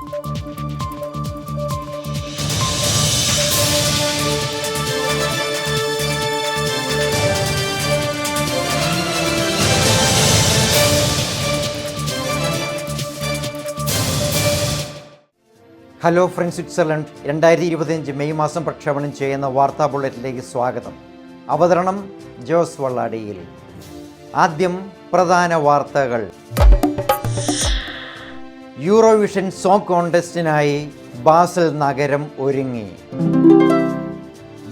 Hello friends Switzerland രണ്ടായിരത്തി ഇരുപത്തിയഞ്ച് May മാസം പ്രക്ഷേപണം ചെയ്യുന്ന വാർത്താ ബുള്ളറ്റിലേക്ക് സ്വാഗതം. അവതരണം ജോസ് വള്ളാടിയിൽ. ആദ്യം പ്രധാന വാർത്തകൾ. യൂറോവിഷൻ സോങ് കോൺടെസ്റ്റിനായി ബാസൽ നഗരം ഒരുങ്ങി.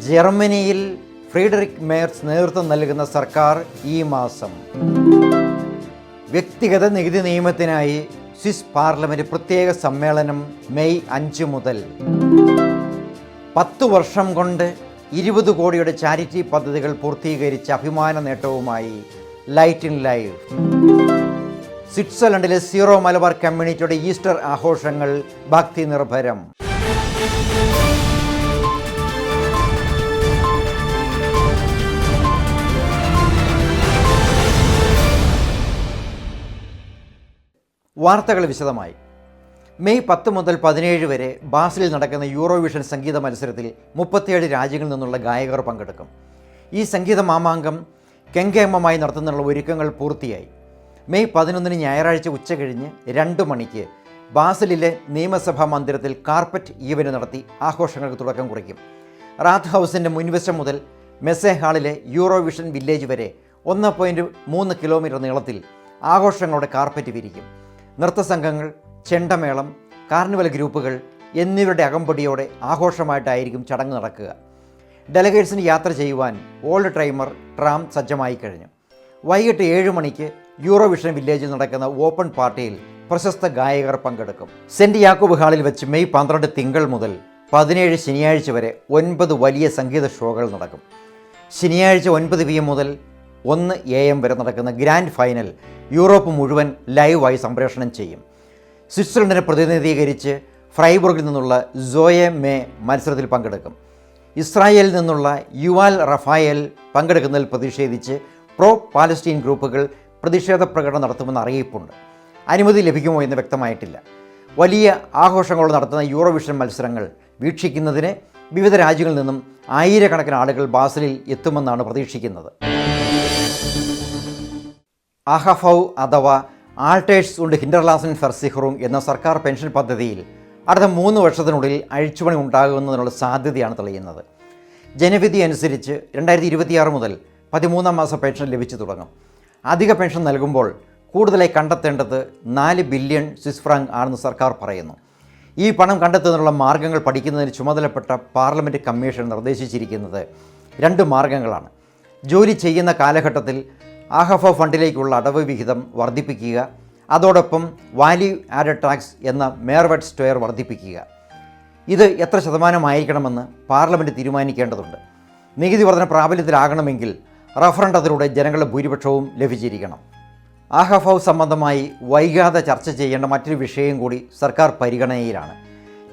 ജർമ്മനിയിൽ ഫ്രീഡറിക് മേയർസ് നേതൃത്വം നൽകുന്ന സർക്കാർ ഈ മാസം. വ്യക്തിഗത നികുതി നിയമത്തിനായി സ്വിസ് പാർലമെന്റ് പ്രത്യേക സമ്മേളനം മെയ് അഞ്ച് മുതൽ. പത്തു വർഷം കൊണ്ട് ഇരുപത് കോടിയുടെ ചാരിറ്റി പദ്ധതികൾ പൂർത്തീകരിച്ച അഭിമാന നേട്ടവുമായി ലൈറ്റ് ഇൻ ലൈവ്. സ്വിറ്റ്സർലൻഡിലെ സീറോ മലബാർ കമ്മ്യൂണിറ്റിയുടെ ഈസ്റ്റർ ആഘോഷങ്ങൾ ഭക്തി നിർഭരം. വാർത്തകൾ വിശദമായി. മെയ് പത്ത് മുതൽ പതിനേഴ് വരെ ബാസിലിൽ നടക്കുന്ന യൂറോവിഷൻ സംഗീത മത്സരത്തിൽ മുപ്പത്തിയേഴ് രാജ്യങ്ങളിൽ നിന്നുള്ള ഗായകർ പങ്കെടുക്കും. ഈ സംഗീത മാമാങ്കം കെങ്കേമമായി നടത്തുന്നതിനുള്ള ഒരുക്കങ്ങൾ പൂർത്തിയായി. മെയ് പതിനൊന്നിന് ഞായറാഴ്ച ഉച്ച കഴിഞ്ഞ് രണ്ട് മണിക്ക് ബാസലിലെ നിയമസഭാ മന്ദിരത്തിൽ കാർപ്പറ്റ് ഈവന്റ് നടത്തി ആഘോഷങ്ങൾക്ക് തുടക്കം കുറിക്കും. റാത്ത് ഹൗസിന്റെ മുൻവശം മുതൽ മെസ്സേ ഹാളിലെ യൂറോവിഷൻ വില്ലേജ് വരെ ഒന്ന് പോയിന്റ് മൂന്ന് കിലോമീറ്റർ നീളത്തിൽ ആഘോഷങ്ങളുടെ കാർപ്പറ്റ് വിരിക്കും. നൃത്തസംഘങ്ങൾ ചെണ്ടമേളം കാർണിവൽ ഗ്രൂപ്പുകൾ എന്നിവരുടെ അകമ്പടിയോടെ ആഘോഷമായിട്ടായിരിക്കും ചടങ്ങ് നടക്കുക. ഡെലഗേറ്റ്സിന് യാത്ര ചെയ്യുവാൻ ഓൾഡ് ട്രൈമർ ട്രാം സജ്ജമായി കഴിഞ്ഞു. വൈകിട്ട് ഏഴ് മണിക്ക് യൂറോവിഷൻ വില്ലേജിൽ നടക്കുന്ന ഓപ്പൺ പാർട്ടിയിൽ പ്രശസ്ത ഗായകർ പങ്കെടുക്കും. സെന്റ് യാക്കോബ് ഹാളിൽ വെച്ച് മെയ് പന്ത്രണ്ട് തിങ്കൾ മുതൽ പതിനേഴ് ശനിയാഴ്ച വരെ ഒൻപത് വലിയ സംഗീത ഷോകൾ നടക്കും. ശനിയാഴ്ച ഒൻപത് പി എം മുതൽ ഒന്ന് എ എം വരെ നടക്കുന്ന ഗ്രാൻഡ് ഫൈനൽ യൂറോപ്പ് മുഴുവൻ ലൈവായി സംപ്രേഷണം ചെയ്യും. സ്വിറ്റ്സർലൻഡിനെ പ്രതിനിധീകരിച്ച് ഫ്രൈബുർഗിൽ നിന്നുള്ള സോയെ മേ മത്സരത്തിൽ പങ്കെടുക്കും. ഇസ്രായേലിൽ നിന്നുള്ള യുവാൽ റഫായേൽ പങ്കെടുക്കുന്നതിൽ പ്രതിഷേധിച്ച് പ്രോ പാലസ്റ്റീൻ ഗ്രൂപ്പുകൾ പ്രതിഷേധ പ്രകടനം നടത്തുമെന്ന് അറിയിപ്പുണ്ട്. അനുമതി ലഭിക്കുമോ എന്ന് വ്യക്തമായിട്ടില്ല. വലിയ ആഘോഷങ്ങൾ നടത്തുന്ന യൂറോവിഷൻ മത്സരങ്ങൾ വീക്ഷിക്കുന്നതിന് വിവിധ രാജ്യങ്ങളിൽ നിന്നും ആയിരക്കണക്കിന് ആളുകൾ ബാസലിൽ എത്തുമെന്നാണ് പ്രതീക്ഷിക്കുന്നത്. അഹഫൗ അഥവാ ആൾട്ടേഴ്സ് ഉണ്ട് ഹിൻഡർലാസൻ ഫെർസിഹറും എന്ന സർക്കാർ പെൻഷൻ പദ്ധതിയിൽ അടുത്ത മൂന്ന് വർഷത്തിനുള്ളിൽ അഴിച്ചുപണി ഉണ്ടാകുന്നതിനുള്ള സാധ്യതയാണ് തെളിയുന്നത്. ജനവിധി അനുസരിച്ച് രണ്ടായിരത്തി ഇരുപത്തിയാറ് മുതൽ പതിമൂന്നാം മാസ പെൻഷൻ ലഭിച്ചു തുടങ്ങും. അധിക പെൻഷൻ നൽകുമ്പോൾ കൂടുതലായി കണ്ടെത്തേണ്ടത് നാല് ബില്യൺ സ്വിസ് ഫ്രാങ്ക് ആണെന്ന് സർക്കാർ പറയുന്നു. ഈ പണം കണ്ടെത്തുന്നതിനുള്ള മാർഗങ്ങൾ പഠിക്കുന്നതിന് ചുമതലപ്പെട്ട പാർലമെന്റ് കമ്മീഷൻ നിർദ്ദേശിച്ചിരിക്കുന്നത് രണ്ട് മാർഗങ്ങളാണ്. ജോലി ചെയ്യുന്ന കാലഘട്ടത്തിൽ ആഹഫ ഫണ്ടിലേക്കുള്ള അടവ് വിഹിതം വർദ്ധിപ്പിക്കുക അതോടൊപ്പം വാല്യൂ ആഡഡ് ടാക്സ് എന്ന മേർവെഡ് സ്റ്റോയർ വർദ്ധിപ്പിക്കുക. ഇത് എത്ര ശതമാനമായിരിക്കണമെന്ന് പാർലമെന്റ് തീരുമാനിക്കേണ്ടതുണ്ട്. നികുതി വർധന പ്രാബല്യത്തിലാകണമെങ്കിൽ റഫറണ്ടത്തിലൂടെ ജനങ്ങളുടെ ഭൂരിപക്ഷവും ലഭിച്ചിരിക്കണം. ആഹഫൗ സംബന്ധമായി വൈകാതെ ചർച്ച ചെയ്യേണ്ട മറ്റൊരു വിഷയം കൂടി സർക്കാർ പരിഗണനയിലാണ്.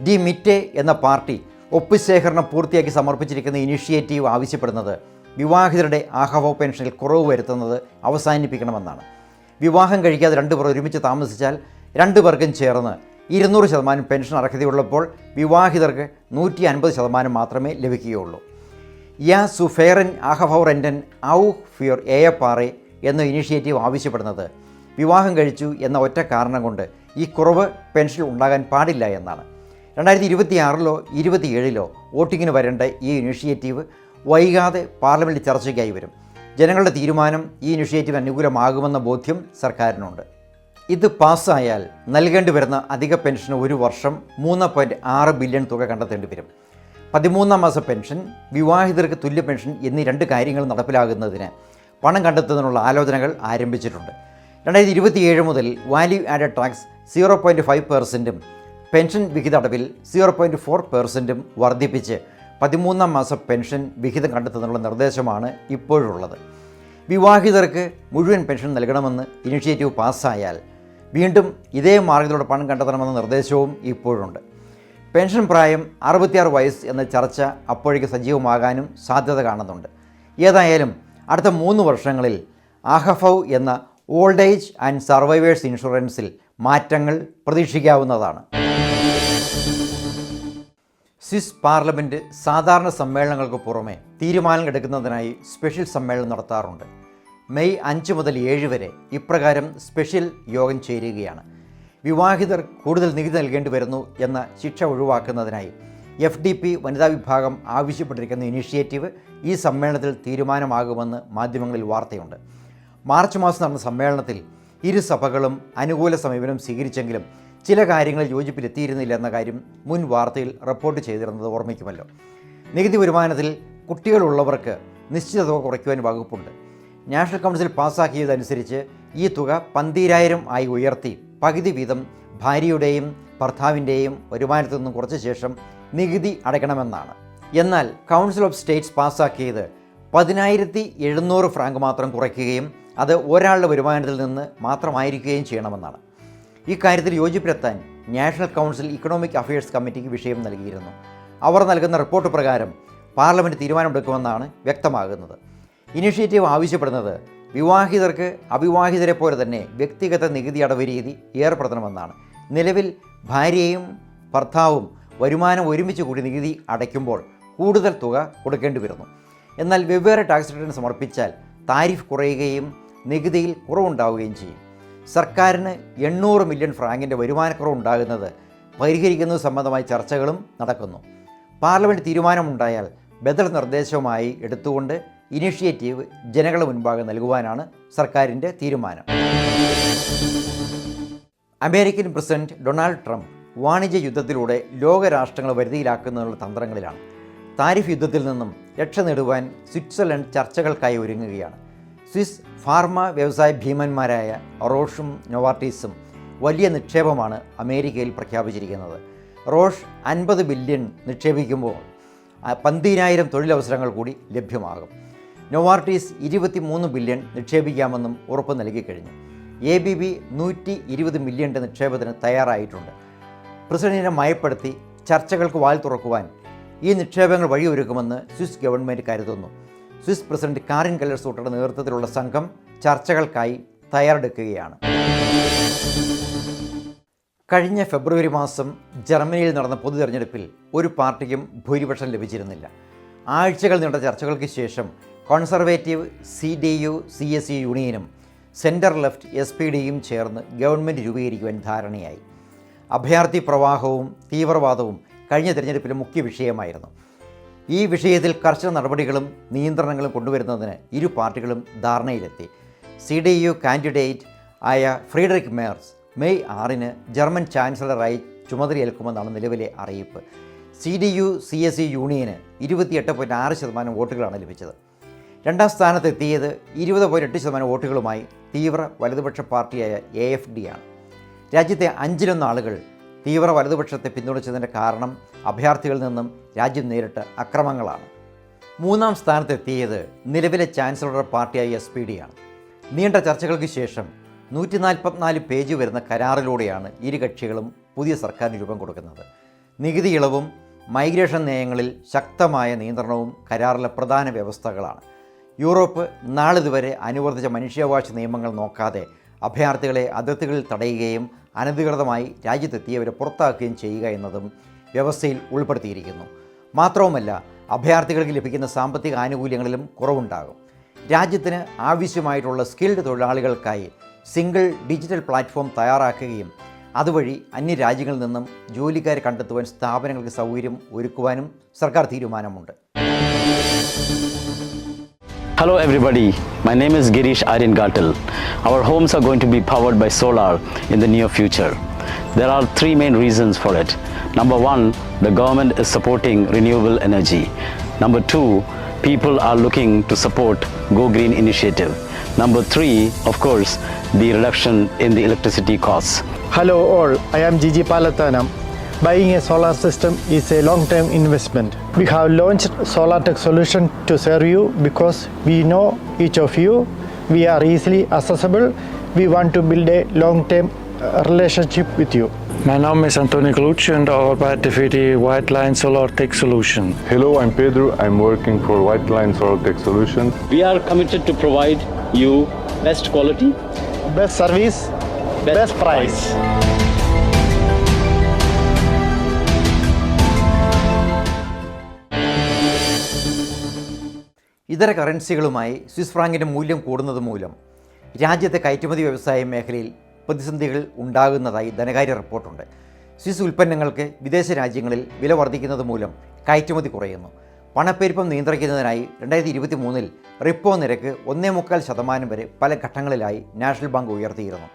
ഡി മിറ്റെ എന്ന പാർട്ടി ഒപ്പുശേഖരണം പൂർത്തിയാക്കി സമർപ്പിച്ചിരിക്കുന്ന ഇനിഷ്യേറ്റീവ് ആവശ്യപ്പെടുന്നത് വിവാഹിതരുടെ ആഹവോ പെൻഷനിൽ കുറവ് വരുത്തുന്നത് അവസാനിപ്പിക്കണമെന്നാണ്. വിവാഹം കഴിക്കാതെ രണ്ടുപേർ ഒരുമിച്ച് താമസിച്ചാൽ രണ്ടു പേർക്കും ചേർന്ന് ഇരുന്നൂറ് ശതമാനം പെൻഷൻ അർഹതയുള്ളപ്പോൾ വിവാഹിതർക്ക് നൂറ്റി അൻപത് ശതമാനം മാത്രമേ ലഭിക്കുകയുള്ളൂ. യാ സുഫേറൻ ആഹഫൗറന്റൻ ഔ ഫിയർ എ എഫ് ആർ എന്ന ഇനിഷ്യേറ്റീവ് ആവശ്യപ്പെടുന്നത്. വിവാഹം കഴിച്ചു എന്ന ഒറ്റ കാരണം കൊണ്ട് ഈ കുറവ് പെൻഷൻ ഉണ്ടാകാൻ പാടില്ല എന്നാണ്. രണ്ടായിരത്തി ഇരുപത്തിയാറിലോ ഇരുപത്തിയേഴിലോ വോട്ടിങ്ങിന് വരേണ്ട ഈ ഇനിഷ്യേറ്റീവ് വൈകാതെ പാർലമെന്റിൽ ചർച്ചയ്ക്കായി വരും. ജനങ്ങളുടെ തീരുമാനം ഈ ഇനിഷ്യേറ്റീവ് അനുകൂലമാകുമെന്ന ബോധ്യം സർക്കാരിനുണ്ട്. ഇത് പാസ്സായാൽ നൽകേണ്ടി വരുന്ന അധിക പെൻഷന് ഒരു വർഷം മൂന്ന് ബില്യൺ തുക കണ്ടെത്തേണ്ടി വരും. പതിമൂന്നാം മാസ പെൻഷൻ വിവാഹിതർക്ക് തുല്യ പെൻഷൻ എന്നീ രണ്ട് കാര്യങ്ങൾ നടപ്പിലാകുന്നതിന് പണം കണ്ടെത്തുന്നതിനുള്ള ആലോചനകൾ ആരംഭിച്ചിട്ടുണ്ട്. രണ്ടായിരത്തി ഇരുപത്തിയേഴ് മുതൽ value added tax zero point five പെർസെന്റും pension വിഹിത അടവിൽ സീറോ പോയിന്റ് ഫോർ പെർസെന്റും വർദ്ധിപ്പിച്ച് പതിമൂന്നാം മാസ പെൻഷൻ വിഹിതം കണ്ടെത്തുന്നതിനുള്ള നിർദ്ദേശമാണ് ഇപ്പോഴുള്ളത്. വിവാഹിതർക്ക് മുഴുവൻ പെൻഷൻ നൽകണമെന്ന് ഇനിഷ്യേറ്റീവ് പാസ്സായാൽ വീണ്ടും ഇതേ മാർഗത്തിലൂടെ പണം കണ്ടെത്തണമെന്ന നിർദ്ദേശവും ഇപ്പോഴുണ്ട്. പെൻഷൻ പ്രായം അറുപത്തിയാറ് വയസ്സ് എന്ന ചർച്ച അപ്പോഴേക്ക് സജീവമാകാനും സാധ്യത കാണുന്നുണ്ട്. ഏതായാലും അടുത്ത മൂന്ന് വർഷങ്ങളിൽ ആഹഫൗ എന്ന ഓൾഡ് ഏജ് ആൻഡ് സർവൈവേഴ്സ് ഇൻഷുറൻസിൽ മാറ്റങ്ങൾ പ്രതീക്ഷിക്കാവുന്നതാണ്. സ്വിസ് പാർലമെന്റ് സാധാരണ സമ്മേളനങ്ങൾക്ക് പുറമെ തീരുമാനങ്ങൾ എടുക്കുന്നതിനായി സ്പെഷ്യൽ സമ്മേളനം നടത്താറുണ്ട്. മെയ് അഞ്ച് മുതൽ ഏഴ് വരെ ഇപ്രകാരം സ്പെഷ്യൽ യോഗം ചേരുകയാണ്. വിവാഹിതർ കൂടുതൽ നികുതി നൽകേണ്ടി വരുന്നു എന്ന ശിക്ഷ ഒഴിവാക്കുന്നതിനായി എഫ് ഡി പി വനിതാ വിഭാഗം ആവശ്യപ്പെട്ടിരിക്കുന്ന ഇനിഷ്യേറ്റീവ് ഈ സമ്മേളനത്തിൽ തീരുമാനമാകുമെന്ന് മാധ്യമങ്ങളിൽ വാർത്തയുണ്ട്. മാർച്ച് മാസം നടന്ന സമ്മേളനത്തിൽ ഇരു സഭകളും അനുകൂല സമീപനം സ്വീകരിച്ചെങ്കിലും ചില കാര്യങ്ങൾ യോജിപ്പിലെത്തിയിരുന്നില്ല എന്ന കാര്യം മുൻ വാർത്തയിൽ റിപ്പോർട്ട് ചെയ്തിരുന്നത് ഓർമ്മിക്കുമല്ലോ. നികുതി വരുമാനത്തിൽ കുട്ടികളുള്ളവർക്ക് നിശ്ചിത തുക കുറയ്ക്കുവാൻ വകുപ്പുണ്ട്. നാഷണൽ കൗൺസിൽ പാസ്സാക്കിയതനുസരിച്ച് ഈ തുക പന്തീരായിരം ആയി ഉയർത്തി. പകുതി വീതം ഭാര്യയുടെയും ഭർത്താവിന്റെയും വരുമാനത്തിൽ നിന്നും കുറച്ച ശേഷം നികുതി അടയ്ക്കണമെന്നാണ്. എന്നാൽ കൗൺസിൽ ഓഫ് സ്റ്റേറ്റ്സ് പാസ്സാക്കിയത് പതിനായിരത്തി എഴുന്നൂറ് ഫ്രാങ്ക് മാത്രം കുറയ്ക്കുകയും അത് ഒരാളുടെ വരുമാനത്തിൽ നിന്ന് മാത്രമായിരിക്കുകയും ചെയ്യണമെന്നാണ്. ഈ കാര്യത്തിൽ യോജിപ്പിലെത്താൻ നാഷണൽ കൗൺസിൽ ഇക്കണോമിക് അഫയേഴ്സ് കമ്മിറ്റിക്ക് വിഷയം നൽകിയിരുന്നു. അവർ നൽകുന്ന റിപ്പോർട്ട് പ്രകാരം പാർലമെന്റ് തീരുമാനമെടുക്കുമെന്നാണ് വ്യക്തമാകുന്നത്. ഇനിഷ്യേറ്റീവ് ആവശ്യപ്പെടുന്നത് വിവാഹിതർക്ക് അവിവാഹിതരെ പോലെ തന്നെ വ്യക്തിഗത നികുതി അടവ് രീതി ഏർപ്പെടുത്തണമെന്നാണ്. നിലവിൽ ഭാര്യയും ഭർത്താവും വരുമാനം ഒരുമിച്ച് കൂടി നികുതി അടയ്ക്കുമ്പോൾ കൂടുതൽ തുക കൊടുക്കേണ്ടി വരുന്നു. എന്നാൽ വെവ്വേറെ ടാക്സ് റിട്ടേൺ സമർപ്പിച്ചാൽ താരിഫ് കുറയുകയും നികുതിയിൽ കുറവുണ്ടാവുകയും ചെയ്യും. സർക്കാരിന് എണ്ണൂറ് മില്യൺ ഫ്രാങ്കിന്റെ വരുമാനക്കുറവ് ഉണ്ടാകുന്നത് പരിഹരിക്കുന്നത് സംബന്ധമായ ചർച്ചകളും നടക്കുന്നു. പാർലമെന്റ് തീരുമാനമുണ്ടായാൽ ബദൽ നിർദ്ദേശവുമായി എടുത്തുകൊണ്ട് ഇനിഷ്യേറ്റീവ് ജനങ്ങളുടെ മുൻപാകെ നൽകുവാനാണ് സർക്കാരിന്റെ തീരുമാനം. അമേരിക്കൻ പ്രസിഡന്റ് ഡൊണാൾഡ് ട്രംപ് വാണിജ്യ യുദ്ധത്തിലൂടെ ലോകരാഷ്ട്രങ്ങളെ വരുതിയിലാക്കുന്നതിനുള്ള തന്ത്രങ്ങളിലാണ്. താരിഫ് യുദ്ധത്തിൽ നിന്നും രക്ഷ നേടുവാൻ സ്വിറ്റ്സർലൻഡ് ചർച്ചകൾക്കായി ഒരുങ്ങുകയാണ്. സ്വിസ് ഫാർമ വ്യവസായ ഭീമന്മാരായ റോഷും നൊവാർട്ടീസും വലിയ നിക്ഷേപമാണ് അമേരിക്കയിൽ പ്രഖ്യാപിച്ചിരിക്കുന്നത്. റോഷ് അൻപത് ബില്യൺ നിക്ഷേപിക്കുമ്പോൾ പന്തിനായിരം തൊഴിലവസരങ്ങൾ കൂടി ലഭ്യമാകും. നൊവാർട്ടീസ് ഇരുപത്തി മൂന്ന് ബില്യൺ നിക്ഷേപിക്കാമെന്നും ഉറപ്പ് നൽകിക്കഴിഞ്ഞു എ ബി ബി നൂറ്റി ഇരുപത് മില്യന്റെ നിക്ഷേപത്തിന് തയ്യാറായിട്ടുണ്ട്. പ്രസിഡന്റിനെ മയപ്പെടുത്തി ചർച്ചകൾക്ക് വാൽ തുറക്കുവാൻ ഈ നിക്ഷേപങ്ങൾ വഴിയൊരുക്കുമെന്ന് സ്വിസ് ഗവൺമെന്റ് കരുതുന്നു. സ്വിസ് പ്രസിഡന്റ് കാറിൻ കല്ലർസൂട്ടയുടെ നേതൃത്വത്തിലുള്ള സംഘം ചർച്ചകൾക്കായി തയ്യാറെടുക്കുകയാണ്. കഴിഞ്ഞ ഫെബ്രുവരി മാസം ജർമ്മനിയിൽ നടന്ന പൊതു തെരഞ്ഞെടുപ്പിൽ ഒരു പാർട്ടിക്കും ഭൂരിപക്ഷം ലഭിച്ചിരുന്നില്ല. ആഴ്ചകൾ നീണ്ട ചർച്ചകൾക്ക് ശേഷം conservative C D U C S U യൂണിയനും സെന്റർ ലെഫ്റ്റ് എസ് പി ഡിയും ചേർന്ന് ഗവൺമെന്റ് രൂപീകരിക്കുവാൻ ധാരണയായി. അഭയാർത്ഥി പ്രവാഹവും തീവ്രവാദവും കഴിഞ്ഞ തിരഞ്ഞെടുപ്പിലെ മുഖ്യ വിഷയമായിരുന്നു. ഈ വിഷയത്തിൽ കർശന നടപടികളും നിയന്ത്രണങ്ങളും കൊണ്ടുവരുന്നതിന് ഇരു പാർട്ടികളും ധാരണയിലെത്തി. സി ഡി യു കാൻഡിഡേറ്റ് ആയ ഫ്രീഡറിക് മേർസ് മെയ് ആറിന് ജർമ്മൻ ചാൻസലറായി ചുമതലയേൽക്കുമെന്നാണ് നിലവിലെ അറിയിപ്പ്. C D U C S E യൂണിയന് ഇരുപത്തിയെട്ട് പോയിന്റ് ആറ് ശതമാനം വോട്ടുകളാണ് ലഭിച്ചത്. രണ്ടാം സ്ഥാനത്തെത്തിയത് ഇരുപത് പോയിന്റ് എട്ട് ശതമാനം വോട്ടുകളുമായി തീവ്ര വലതുപക്ഷ പാർട്ടിയായ എ എഫ് ഡി ആണ്. രാജ്യത്തെ അഞ്ചിലൊന്ന് ആളുകൾ തീവ്ര വലതുപക്ഷത്തെ പിന്തുണച്ചതിന്റെ കാരണം അഭയാർത്ഥികളിൽ നിന്നും രാജ്യം നേരിട്ട അക്രമങ്ങളാണ്. മൂന്നാം സ്ഥാനത്തെത്തിയത് നിലവിലെ ചാൻസലറുടെ പാർട്ടിയായ എസ് പി ഡി ആണ്. നീണ്ട ചർച്ചകൾക്ക് ശേഷം നൂറ്റി നാൽപ്പത്തിനാല് പേജ് വരുന്ന കരാറിലൂടെയാണ് ഇരു കക്ഷികളും പുതിയ സർക്കാരിന് രൂപം കൊടുക്കുന്നത്. നികുതി ഇളവും മൈഗ്രേഷൻ നയങ്ങളിൽ ശക്തമായ നിയന്ത്രണവും കരാറിലെ പ്രധാന വ്യവസ്ഥകളാണ്. യൂറോപ്പ് നാളിതുവരെ അനുവർത്തിച്ച മനുഷ്യാവകാശ നിയമങ്ങൾ നോക്കാതെ അഭയാർത്ഥികളെ അതിർത്തികളിൽ തടയുകയും അനധികൃതമായി രാജ്യത്തെത്തിയവരെ പുറത്താക്കുകയും ചെയ്യുക എന്നതും വ്യവസ്ഥയിൽ ഉൾപ്പെടുത്തിയിരിക്കുന്നു. മാത്രവുമല്ല അഭയാർത്ഥികൾക്ക് ലഭിക്കുന്ന സാമ്പത്തിക ആനുകൂല്യങ്ങളിലും കുറവുണ്ടാകും. രാജ്യത്തിന് ആവശ്യമായിട്ടുള്ള സ്കിൽഡ് തൊഴിലാളികൾക്കായി സിംഗിൾ ഡിജിറ്റൽ പ്ലാറ്റ്ഫോം തയ്യാറാക്കുകയും അതുവഴി അന്യരാജ്യങ്ങളിൽ നിന്നും ജോലിക്കാരെ കണ്ടെത്തുവാൻ സ്ഥാപനങ്ങൾക്ക് സൗകര്യം ഒരുക്കുവാനും സർക്കാർ തീരുമാനമുണ്ട്. Hello everybody, my name is Girish Aryan Gatal. Our homes are going to be powered by solar in the near future. There are three main reasons for it. Number one, the government is supporting renewable energy. Number two, people are looking to support Go Green initiative. Number three, of course, the reduction in the electricity costs. Hello all, I am Gigi Palathanam. Buying a solar system is a long-term investment. We have launched Solar Tech Solution to serve you because we know each of you. We are easily accessible. We want to build a long-term uh, relationship with you. My name is Antonio Colucci and ik arbeid voor de White Line Solar Tech Solution. Hello, I'm Pedro. I'm working for White Line Solar Tech Solution. We are committed to provide you best quality Best service, best, price. ഇതര കറൻസികളുമായി Swiss ഫ്രാങ്കിന്റെ മൂല്യം കൂടുന്നത് മൂലം രാജ്യത്തെ കയറ്റുമതി വ്യവസായ മേഖലയിൽ പ്രതിസന്ധികൾ ഉണ്ടാകുന്നതായി ധനകാര്യ റിപ്പോർട്ടുണ്ട്. സ്വിസ് ഉൽപ്പന്നങ്ങൾക്ക് വിദേശ രാജ്യങ്ങളിൽ വില വർദ്ധിക്കുന്നത് മൂലം കയറ്റുമതി കുറയുന്നു. പണപ്പെരുപ്പം നിയന്ത്രിക്കുന്നതിനായി രണ്ടായിരത്തി ഇരുപത്തി മൂന്നിൽ റിപ്പോ നിരക്ക് ഒന്നേ മുക്കാൽ ശതമാനം വരെ പല ഘട്ടങ്ങളിലായി നാഷണൽ ബാങ്ക് ഉയർത്തിയിരുന്നു.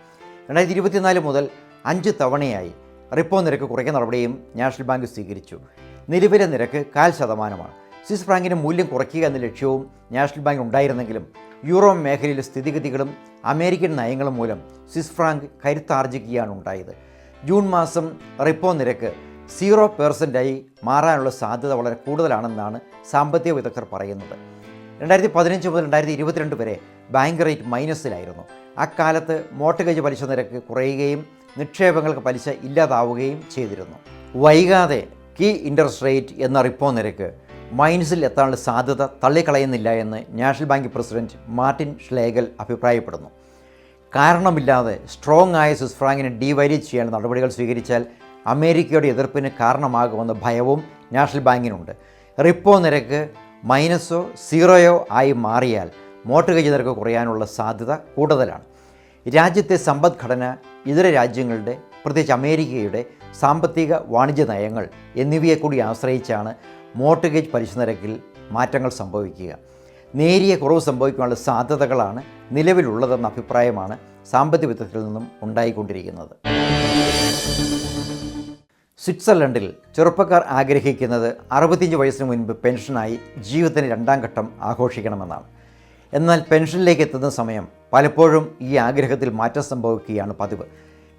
രണ്ടായിരത്തി ഇരുപത്തിനാല് മുതൽ അഞ്ച് തവണയായി റിപ്പോ നിരക്ക് കുറയ്ക്കുന്ന നടപടിയും നാഷണൽ ബാങ്ക് സ്വീകരിച്ചു. നിലവിലെ നിരക്ക് കാൽ ശതമാനമാണ്. സ്വിസ് ഫ്രാങ്കിന്റെ മൂല്യം കുറയ്ക്കുക എന്ന ലക്ഷ്യവും നാഷണൽ ബാങ്ക് ഉണ്ടായിരുന്നെങ്കിലും യൂറോ മേഖലയിലെ സ്ഥിതിഗതികളും അമേരിക്കൻ നയങ്ങളും മൂലം സ്വിസ് ഫ്രാങ്ക് കരുത്താർജിക്കുകയാണ് ഉണ്ടായത്. ജൂൺ മാസം റിപ്പോ നിരക്ക് സീറോ പേഴ്സന്റായി മാറാനുള്ള സാധ്യത വളരെ കൂടുതലാണെന്നാണ് സാമ്പത്തിക വിദഗ്ധർ പറയുന്നത്. രണ്ടായിരത്തി പതിനഞ്ച് മുതൽ രണ്ടായിരത്തി ഇരുപത്തിരണ്ട് വരെ ബാങ്ക് റേറ്റ് മൈനസിലായിരുന്നു. അക്കാലത്ത് മോട്ടഗേജ് പലിശ നിരക്ക് കുറയുകയും നിക്ഷേപങ്ങൾക്ക് പലിശ ഇല്ലാതാവുകയും ചെയ്തിരുന്നു. വൈകാതെ കീ ഇൻട്രസ്റ്റ് റേറ്റ് എന്ന റിപ്പോ നിരക്ക് മൈനസിൽ എത്താനുള്ള സാധ്യത തള്ളിക്കളയുന്നില്ല എന്ന് national bank president Martin Schlegel അഭിപ്രായപ്പെടുന്നു. കാരണമില്ലാതെ സ്ട്രോങ് ആയ സ്വിസ് ഫ്രാങ്കിനെ ഡീവാല്യൂ ചെയ്യാൻ നടപടികൾ സ്വീകരിച്ചാൽ അമേരിക്കയുടെ എതിർപ്പിന് കാരണമാകുമെന്ന ഭയവും നാഷണൽ ബാങ്കിനുണ്ട്. റിപ്പോ നിരക്ക് മൈനസോ സീറോയോ ആയി മാറിയാൽ മോർട്ടഗേജ് നിരക്ക് കുറയാനുള്ള സാധ്യത കൂടുതലാണ്. രാജ്യത്തെ സമ്പദ്ഘടന ഇതര രാജ്യങ്ങളുടെ പ്രത്യേകിച്ച് അമേരിക്കയുടെ സാമ്പത്തിക വാണിജ്യ നയങ്ങൾ എന്നിവയെ കൂടി ആശ്രയിച്ചാണ് മോട്ടുഗേജ് പലിശ നിരക്കിൽ മാറ്റങ്ങൾ സംഭവിക്കുക. നേരിയ കുറവ് സംഭവിക്കാനുള്ള സാധ്യതകളാണ് നിലവിലുള്ളതെന്ന അഭിപ്രായമാണ് സാമ്പത്തിക വിദഗ്ധരിൽ നിന്നും ഉണ്ടായിക്കൊണ്ടിരിക്കുന്നത്. സ്വിറ്റ്സർലൻഡിൽ ചെറുപ്പക്കാർ ആഗ്രഹിക്കുന്നത് അറുപത്തിയഞ്ച് വയസ്സിന് മുൻപ് പെൻഷനായി ജീവിതത്തിന് രണ്ടാം ഘട്ടം ആഘോഷിക്കണമെന്നാണ്. എന്നാൽ പെൻഷനിലേക്ക് എത്തുന്ന സമയം പലപ്പോഴും ഈ ആഗ്രഹത്തിൽ മാറ്റം സംഭവിക്കുകയാണ് പതിവ്.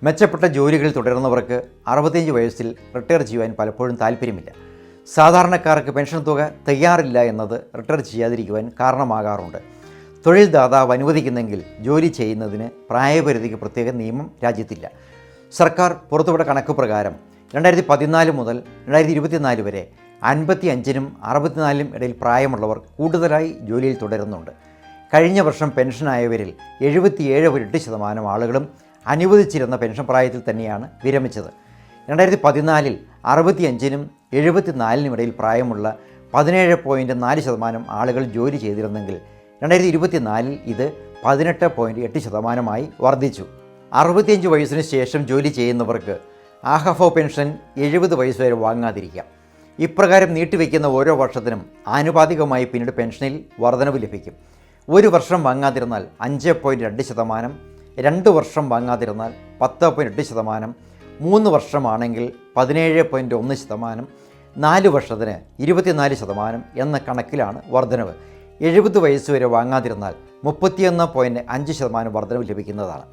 മെച്ചപ്പെട്ട ജോലികളിൽ തുടരുന്നവർക്ക് അറുപത്തിയഞ്ച് വയസ്സിൽ റിട്ടയർ ചെയ്യുവാൻ പലപ്പോഴും താല്പര്യമില്ല. സാധാരണക്കാർക്ക് പെൻഷൻ തുക തയ്യാറില്ല എന്നത് റിട്ടയർ ചെയ്യാതിരിക്കുവാൻ കാരണമാകാറുണ്ട്. തൊഴിൽദാതാവ് അനുവദിക്കുന്നെങ്കിൽ ജോലി ചെയ്യുന്നതിന് പ്രായപരിധിക്ക് പ്രത്യേക നിയമം രാജ്യത്തില്ല. സർക്കാർ പുറത്തുവിട്ട കണക്ക് പ്രകാരം രണ്ടായിരത്തി പതിനാല് മുതൽ രണ്ടായിരത്തി ഇരുപത്തിനാല് വരെ അൻപത്തി അഞ്ചിനും അറുപത്തിനാലിനും ഇടയിൽ പ്രായമുള്ളവർ കൂടുതലായി ജോലിയിൽ തുടരുന്നുണ്ട്. കഴിഞ്ഞ വർഷം പെൻഷനായവരിൽ എഴുപത്തിയേഴ് എട്ട് ശതമാനം ആളുകളും അനുവദിച്ചിരുന്ന പെൻഷൻ പ്രായത്തിൽ തന്നെയാണ് വിരമിച്ചത്. രണ്ടായിരത്തി പതിനാലിൽ അറുപത്തിയഞ്ചിനും എഴുപത്തിനാലിനും ഇടയിൽ പ്രായമുള്ള പതിനേഴ് പോയിന്റ് നാല് ശതമാനം ആളുകൾ ജോലി ചെയ്തിരുന്നെങ്കിൽ രണ്ടായിരത്തി ഇരുപത്തിനാലിൽ ഇത് പതിനെട്ട് പോയിന്റ് എട്ട് ശതമാനമായി വർദ്ധിച്ചു. അറുപത്തിയഞ്ച് വയസ്സിന് ശേഷം ജോലി ചെയ്യുന്നവർക്ക് ആഹഫോ പെൻഷൻ എഴുപത് വയസ്സ് വരെ വാങ്ങാതിരിക്കാം. ഇപ്രകാരം നീട്ടിവെക്കുന്ന ഓരോ വർഷത്തിനും ആനുപാതികമായി പിന്നീട് പെൻഷനിൽ വർധനവ് ലഭിക്കും. ഒരു വർഷം വാങ്ങാതിരുന്നാൽ അഞ്ച് പോയിന്റ് രണ്ട് ശതമാനം രണ്ട് വർഷം വാങ്ങാതിരുന്നാൽ പത്ത് പോയിന്റ് എട്ട് ശതമാനം മൂന്ന് വർഷമാണെങ്കിൽ പതിനേഴ് പോയിന്റ് ഒന്ന് ശതമാനം നാല് വർഷത്തിന് ഇരുപത്തിനാല് ശതമാനം എന്ന കണക്കിലാണ് വർധനവ്. എഴുപത് വയസ്സ് വരെ വാങ്ങാതിരുന്നാൽ മുപ്പത്തിയൊന്ന് പോയിന്റ് അഞ്ച് ശതമാനം വർധനവ് ലഭിക്കുന്നതാണ്.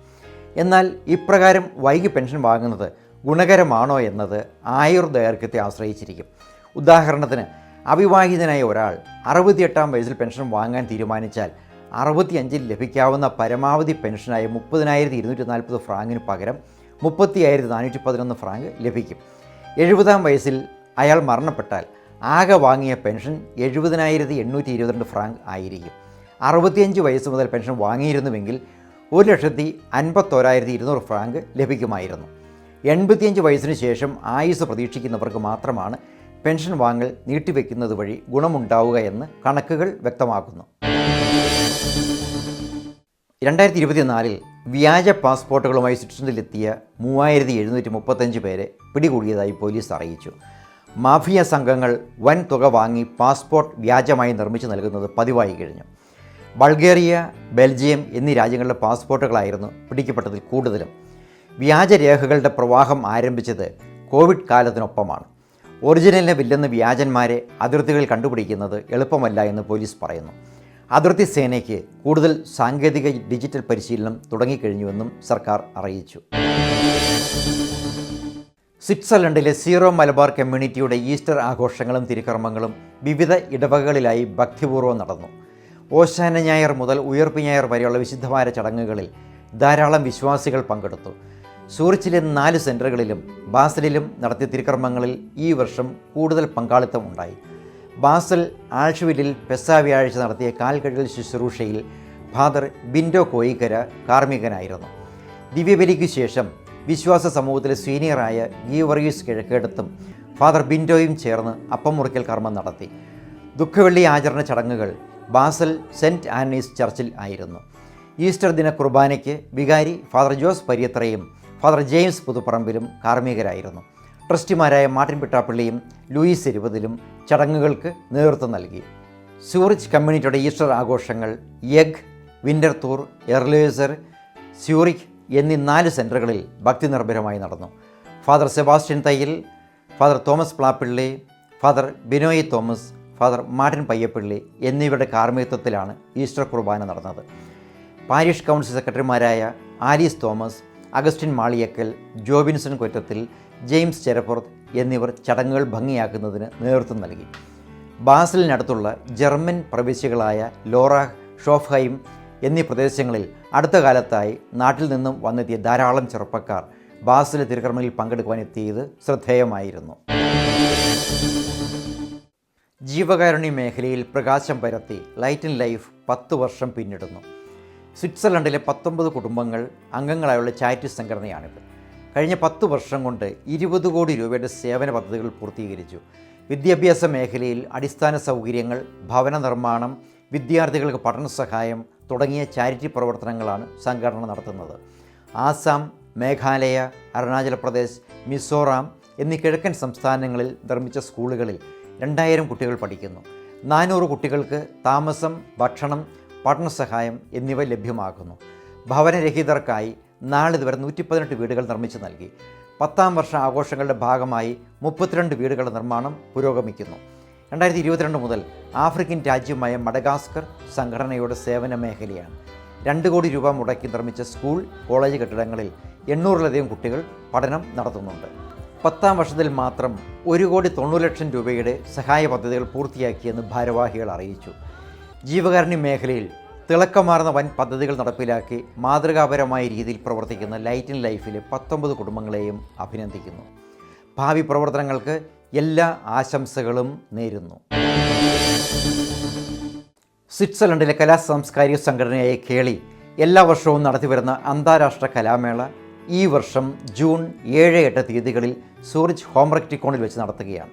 എന്നാൽ ഇപ്രകാരം വൈകി പെൻഷൻ വാങ്ങുന്നത് ഗുണകരമാണോ എന്നത് ആയുർദൈർഘ്യത്തെ ആശ്രയിച്ചിരിക്കും. ഉദാഹരണത്തിന് അവിവാഹിതനായ ഒരാൾ അറുപത്തിയെട്ടാം വയസ്സിൽ പെൻഷൻ വാങ്ങാൻ തീരുമാനിച്ചാൽ അറുപത്തിയഞ്ചിൽ ലഭിക്കാവുന്ന പരമാവധി പെൻഷനായ മുപ്പതിനായിരത്തി ഇരുന്നൂറ്റി നാൽപ്പത് ഫ്രാങ്കിന് പകരം മുപ്പത്തിയായിരത്തി നാനൂറ്റി പതിനൊന്ന് ഫ്രാങ്ക് ലഭിക്കും. എഴുപതാം വയസ്സിൽ അയാൾ മരണപ്പെട്ടാൽ ആകെ വാങ്ങിയ പെൻഷൻ എഴുപതിനായിരത്തി എണ്ണൂറ്റി ഇരുപത്തിരണ്ട് ഫ്രാങ്ക് ആയിരിക്കും. അറുപത്തിയഞ്ച് വയസ്സ് മുതൽ പെൻഷൻ വാങ്ങിയിരുന്നുവെങ്കിൽ ഒരു ലക്ഷത്തി അൻപത്തോരായിരത്തി ഇരുന്നൂറ് ഫ്രാങ്ക് ലഭിക്കുമായിരുന്നു. എൺപത്തിയഞ്ച് വയസ്സിന് ശേഷം ആയുസ് പ്രതീക്ഷിക്കുന്നവർക്ക് മാത്രമാണ് പെൻഷൻ വാങ്ങൽ നീട്ടിവെക്കുന്നത് വഴി ഗുണമുണ്ടാവുക എന്ന് കണക്കുകൾ വ്യക്തമാക്കുന്നു. രണ്ടായിരത്തി ഇരുപത്തിനാലിൽ വ്യാജ പാസ്പോർട്ടുകളുമായി സ്വിറ്റ്സർലൻഡിലെത്തിയ മൂവായിരത്തി എഴുന്നൂറ്റി മുപ്പത്തഞ്ച് പേരെ പിടികൂടിയതായി പോലീസ് അറിയിച്ചു. മാഫിയ സംഘങ്ങൾ വൻ തുക വാങ്ങി പാസ്പോർട്ട് വ്യാജമായി നിർമ്മിച്ചു നൽകുന്നത് പതിവായി കഴിഞ്ഞു. ബൾഗേറിയ ബെൽജിയം എന്നീ രാജ്യങ്ങളിലെ പാസ്പോർട്ടുകളായിരുന്നു പിടിക്കപ്പെട്ടതിൽ കൂടുതലും. വ്യാജരേഖകളുടെ പ്രവാഹം ആരംഭിച്ചത് കോവിഡ് കാലത്തിനൊപ്പമാണ്. ഒറിജിനലിനെ വില്ലെന്ന് വ്യാജന്മാരെ അതിർത്തികളിൽ കണ്ടുപിടിക്കുന്നത് എളുപ്പമല്ല എന്ന് പോലീസ് പറയുന്നു. അതിർത്തി സേനയ്ക്ക് കൂടുതൽ സാങ്കേതിക ഡിജിറ്റൽ പരിശീലനം തുടങ്ങിക്കഴിഞ്ഞുവെന്നും സർക്കാർ അറിയിച്ചു. സ്വിറ്റ്സർലൻഡിലെ സീറോ മലബാർ കമ്മ്യൂണിറ്റിയുടെ ഈസ്റ്റർ ആഘോഷങ്ങളും തിരുക്കർമ്മങ്ങളും വിവിധ ഇടവകകളിലായി ഭക്തിപൂർവം നടന്നു. ഓശാന ഞായർ മുതൽ ഉയർപ്പ് ഞായർ വരെയുള്ള വിശുദ്ധമായ ചടങ്ങുകളിൽ ധാരാളം വിശ്വാസികൾ പങ്കെടുത്തു. സൂറിച്ചിലെ നാല് സെന്ററുകളിലും ബാസലിലും നടത്തിയ തിരുക്കർമ്മങ്ങളിൽ ഈ വർഷം കൂടുതൽ പങ്കാളിത്തം ഉണ്ടായി. ബാസൽ ആഴ്ചവില്ലിൽ പെസ വ്യാഴ്ച നടത്തിയ കാൽകഴൽ ശുശ്രൂഷയിൽ ഫാദർ ബിൻഡോ കോയിക്കര കാർമ്മികനായിരുന്നു. ദിവ്യബലിക്ക് ശേഷം വിശ്വാസ സമൂഹത്തിലെ സീനിയറായ ഗീവർഗീസ് കിഴക്കേടത്തും ഫാദർ ബിൻഡോയും ചേർന്ന് അപ്പം മുറിക്കൽ കർമ്മം നടത്തി. ദുഃഖവെള്ളി ആചരണ ചടങ്ങുകൾ ബാസൽ സെന്റ് ആനീസ് ചർച്ചിൽ ആയിരുന്നു. ഈസ്റ്റർ ദിന കുർബാനയ്ക്ക് വികാരി ഫാദർ ജോസ് പരിയത്രയും ഫാദർ ജെയിംസ് പുതുപ്പറമ്പിലും കാർമ്മികരായിരുന്നു. ട്രസ്റ്റിമാരായ മാർട്ടിൻ പിട്ടാപ്പള്ളിയും ലൂയിസ് ഇരുപതിലും ചടങ്ങുകൾക്ക് നേതൃത്വം നൽകി. സൂറിച്ച് കമ്മ്യൂണിറ്റിയുടെ ഈസ്റ്റർ ആഘോഷങ്ങൾ യഗ് വിന്റർതൂർ എർലേസർ സ്യൂറിക് എന്നീ നാല് സെന്ററുകളിൽ ഭക്തി നിർഭരമായി നടന്നു. Father Sebastian Thayyil father Thomas Plappilly father Binoy Thomas father Martin Payyappilly എന്നിവരുടെ കാർമ്മികത്വത്തിലാണ് ഈസ്റ്റർ കുർബാന നടന്നത്. പാരിഷ് കൗൺസിൽ സെക്രട്ടറിമാരായ ആലീസ് തോമസ് അഗസ്റ്റിൻ മാളിയക്കൽ ജോബിൻസൺ കൊറ്റത്തിൽ ജെയിംസ് ചെരപ്പുറത്ത് എന്നിവർ ചടങ്ങുകൾ ഭംഗിയാക്കുന്നതിന് നേതൃത്വം നൽകി. ബാസലിനടുത്തുള്ള ജർമ്മൻ പ്രവിശ്യകളായ ലോറ ഷോഫ്ഹൈം എന്നീ പ്രദേശങ്ങളിൽ അടുത്ത കാലത്തായി നാട്ടിൽ നിന്നും വന്നെത്തിയ ധാരാളം ചെറുപ്പക്കാർ ബാസിലെ തിരുക്കർമ്മയിൽ പങ്കെടുക്കുവാനെത്തിയത് ശ്രദ്ധേയമായിരുന്നു. ജീവകാരുണ്യ മേഖലയിൽ പ്രകാശം പരത്തി ലൈറ്റ് ഇൻ ലൈഫ് പത്ത് വർഷം പിന്നിടുന്നു. സ്വിറ്റ്സർലൻഡിലെ പത്തൊമ്പത് കുടുംബങ്ങൾ അംഗങ്ങളായുള്ള ചാരിറ്റി സംഘടനയാണിത്. കഴിഞ്ഞ പത്ത് വർഷം കൊണ്ട് ഇരുപത് കോടി രൂപയുടെ സേവന പദ്ധതികൾ പൂർത്തീകരിച്ചു. വിദ്യാഭ്യാസ മേഖലയിൽ അടിസ്ഥാന സൗകര്യങ്ങൾ ഭവന നിർമ്മാണം വിദ്യാർത്ഥികൾക്ക് പഠന സഹായം തുടങ്ങിയ ചാരിറ്റി പ്രവർത്തനങ്ങളാണ് സംഘടന നടത്തുന്നത്. ആസാം മേഘാലയ അരുണാചൽ പ്രദേശ് മിസോറാം എന്നീ കിഴക്കൻ സംസ്ഥാനങ്ങളിൽ നിർമ്മിച്ച സ്കൂളുകളിൽ രണ്ടായിരം കുട്ടികൾ പഠിക്കുന്നു. നാനൂറ് കുട്ടികൾക്ക് താമസം ഭക്ഷണം പഠനസഹായം എന്നിവ ലഭ്യമാക്കുന്നു. ഭവനരഹിതർക്കായി നാളിതുവരെ നൂറ്റി പതിനെട്ട് വീടുകൾ നിർമ്മിച്ചു നൽകി. പത്താം വർഷ ആഘോഷങ്ങളുടെ ഭാഗമായി മുപ്പത്തിരണ്ട് വീടുകളുടെ നിർമ്മാണം പുരോഗമിക്കുന്നു. രണ്ടായിരത്തി ഇരുപത്തിരണ്ട് മുതൽ ആഫ്രിക്കൻ രാജ്യമായ മഡഗാസ്കർ സംഘടനയുടെ സേവന മേഖലയാണ് രണ്ട് കോടി രൂപ മുടക്കി നിർമ്മിച്ച സ്കൂൾ കോളേജ് കെട്ടിടങ്ങളിൽ എണ്ണൂറിലധികം കുട്ടികൾ പഠനം നടത്തുന്നുണ്ട്. പത്താം വർഷത്തിൽ മാത്രം ഒരു കോടി തൊണ്ണൂറ് ലക്ഷം രൂപയുടെ സഹായ പദ്ധതികൾ പൂർത്തിയാക്കിയെന്ന് ഭാരവാഹികൾ അറിയിച്ചു. ജീവകാരുണ്യ മേഖലയിൽ തിളക്കമാർന്ന വൻ പദ്ധതികൾ നടപ്പിലാക്കി മാതൃകാപരമായ രീതിയിൽ പ്രവർത്തിക്കുന്ന ലൈറ്റ് ഇൻ ലൈഫിലെ പത്തൊമ്പത് കുടുംബങ്ങളെയും അഭിനന്ദിക്കുന്നു. ഭാവി പ്രവർത്തനങ്ങൾക്ക് എല്ലാ ആശംസകളും നേരുന്നു. സ്വിറ്റ്സർലൻഡിലെ കലാ സാംസ്കാരിക സംഘടനയായ കേളി എല്ലാ വർഷവും നടത്തിവരുന്ന അന്താരാഷ്ട്ര കലാമേള ഈ വർഷം ജൂൺ ഏഴ് എട്ട് തീയതികളിൽ സൂറിച്ച് ഹോംറക്റ്റിക്കോണിൽ വെച്ച് നടത്തുകയാണ്.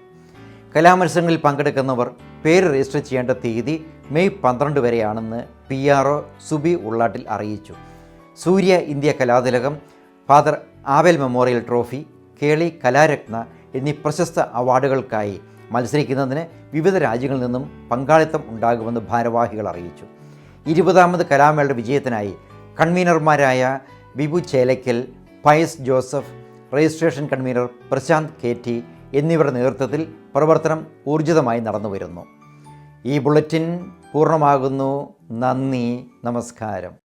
കലാമത്സരങ്ങളിൽ പങ്കെടുക്കുന്നവർ പേര് രജിസ്റ്റർ ചെയ്യേണ്ട തീയതി മെയ് പന്ത്രണ്ട് വരെയാണെന്ന് P R O Subi Ullattil അറിയിച്ചു. Surya India Kalathilakam father Aval memorial trophy Keli Kalaratna എന്നീ പ്രശസ്ത അവാർഡുകൾക്കായി മത്സരിക്കുന്നതിന് വിവിധ രാജ്യങ്ങളിൽ നിന്നും പങ്കാളിത്തം ഉണ്ടാകുമെന്ന് ഭാരവാഹികൾ അറിയിച്ചു. ഇരുപതാമത് കലാമേളയുടെ വിജയത്തിനായി കൺവീനർമാരായ Bibu Chelakkal Pius Joseph registration convener Prashanth K T എന്നിവരുടെ നേതൃത്വത്തിൽ പ്രവർത്തനം ഊർജിതമായി നടന്നു വരുന്നു ഈ ബുള്ളറ്റിൻ പൂർണമാകുന്നു. നന്ദി നമസ്കാരം.